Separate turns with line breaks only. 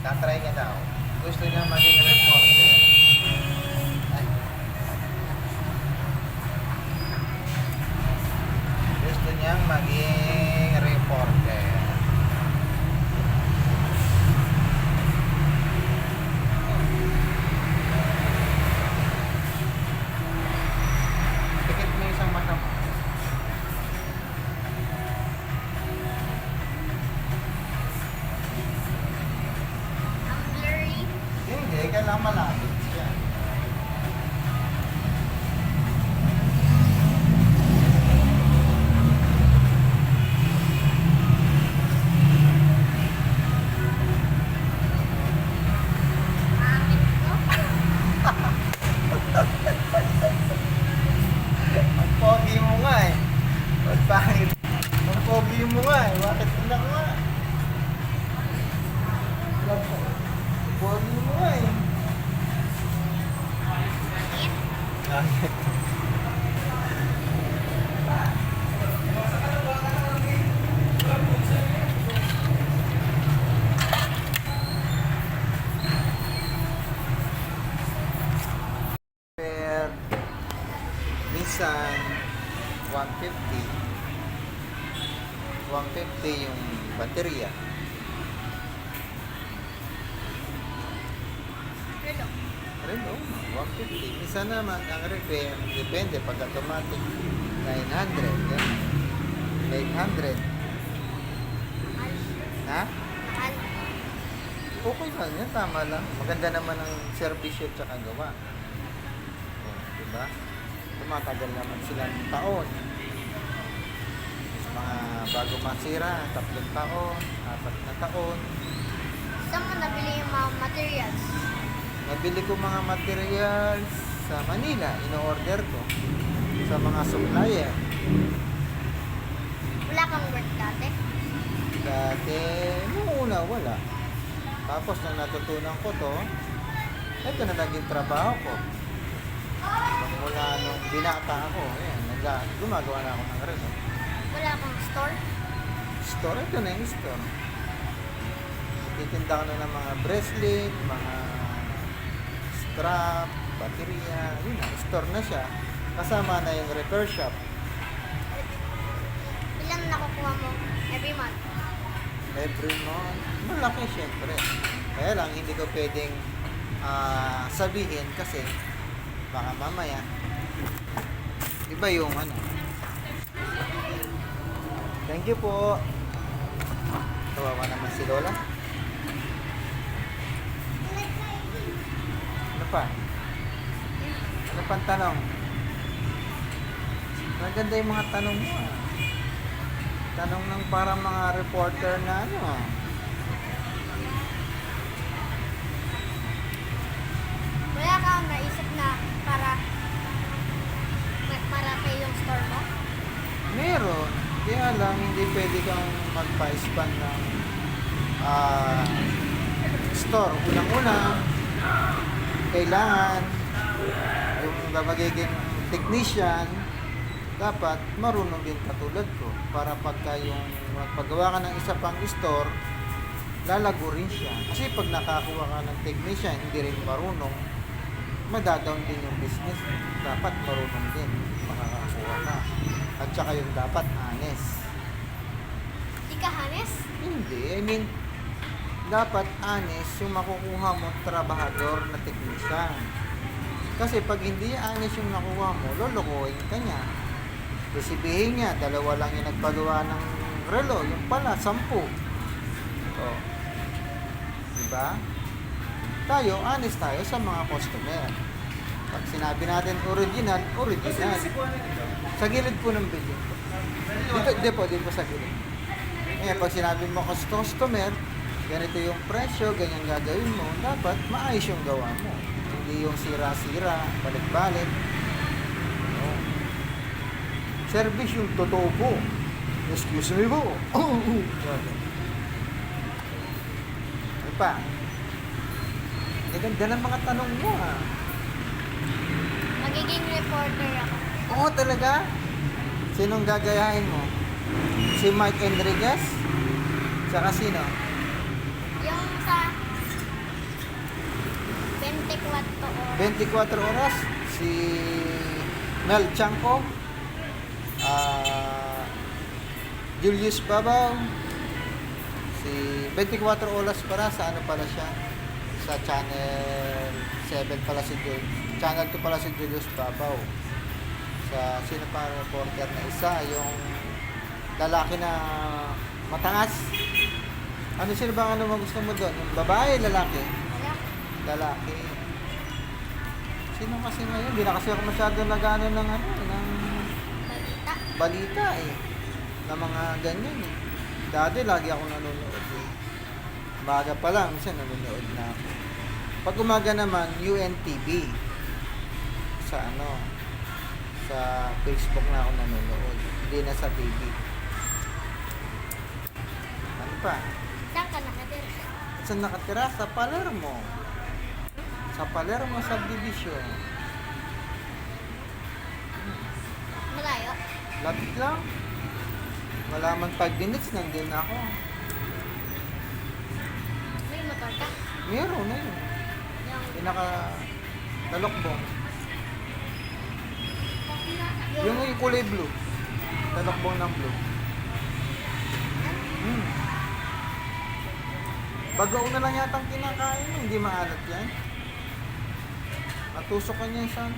Tatry niya daw. Gusto niya maging reporter. Ay. Gusto niyang maging reporter. Pikit mo yung isang mata mo.
Ang blurry.
Hindi, kailangan malapit siya.
Pangit ko.
Ang pogi mo nga eh. Ba't pangit? Ang pogi mo nga eh. Bakit na nga? Ang pogi mo nga eh. Nissan 150 150 yung baterya 150 Minsan naman ang repair depende pag automatic 900 yan 800
Mahal.
ha? Okay lang yan, tama lang. Maganda naman ang servisyo at saka gawa. Oh, diba? Tumatagal naman sila ng taon. Mga bago masira, tatlong taon, apat na taon.
Saan mo nabili yung mga materials?
Nabili ko mga materials sa Manila, ino-order ko sa mga supplier.
Wala kang work dati?
Dati, nung una, wala. Tapos nung natutunan ko to, ito na naging trabaho ko. Nung mula nung binata ako, ayan, gumagawa na ako ng relo.
Wala kang store?
Store, ito na yung store. Titinda ko na ng mga bracelet, mga strap, baterya, yun na, store na siya. Kasama na yung repair shop.
Ilan nakukuha mo every month?
every month, malaki syempre. Kaya lang, hindi ko pwedeng ah, sabihin kasi baka mamaya iba yung ano. Thank you po. Kawawa naman si Lola. Ano pa? Ano pang tanong? Maganda yung mga tanong mo ah. Tanong ng parang mga reporter na ano ah.
Wala kang naisip na para ma- marami yung store mo?
Meron. Kaya lang, hindi pwede kang magpa-expand ng ah, store. Unang-una, kailangan yung magiging technician, dapat marunong din katulad ko. Para pagka yung magpagawa ka ng isa pang store, lalago rin siya. Kasi pag nakakuha ka ng technician, hindi rin marunong, madadown din yung business. Dapat marunong din makakakuha ka. At saka yung dapat honest.
Di ka hanes?
Hindi, I mean, dapat honest yung makukuha mo trabahador na technician. Kasi pag hindi honest yung nakuha mo, lolokohin ka niya. Resibihin niya, dalawa lang yung nagpagawa ng relo, yung pala, sampu. So, diba? Tayo, honest tayo sa mga customer. Pag sinabi natin original, original. Sa gilid po ng building. Dito, di po, dito po sa gilid. Ngayon, pag sinabi mo customer, ganito yung presyo, ganyan gagawin mo, dapat maayos yung gawa mo. Hindi yung sira-sira, balik-balik. No. Service yung totoo po. Excuse me po. ano pa? Ang ganda ng mga tanong mo ah.
Magiging reporter ako.
Oo talaga? Sinong gagayahin mo? Si Mike Enriquez? Saka sino?
Yung sa
24 oras, si Mel Chanco, ah, Julius Babaw, si 24 oras para sa ano pala siya, sa channel 7 pala si Julius, channel 2 pala si Julius Babaw. Sa sino pa reporter na isa, yung lalaki na matangas. Ano sino ba ano mo gusto mo doon? Yung babae, lalaki? Lalaki. Sino kasi ngayon? Hindi na kasi ako masyado nagano ng ano, ng
Balita.
balita eh. Na mga ganyan eh. Dati lagi ako nanonood eh. Umaga pa lang, minsan nanonood na ako. Pag umaga naman, UNTV. Sa ano, sa Facebook na ako nanonood. Hindi na sa TV. Ano pa?
Saan ka nakatira?
Saan nakatira? Sa Palermo. Sa Palermo Subdivision.
Malayo.
Lapit lang. Wala man 5 minutes, nandun ako.
May motor ka.
Meron na yun. Pinaka talokbong.
yung,
Yung, kulay blue. Talokbong ng blue. Hmm. Bagaw na lang yata ang kinakain. Hindi maalat yan. Natusok ka niya sa.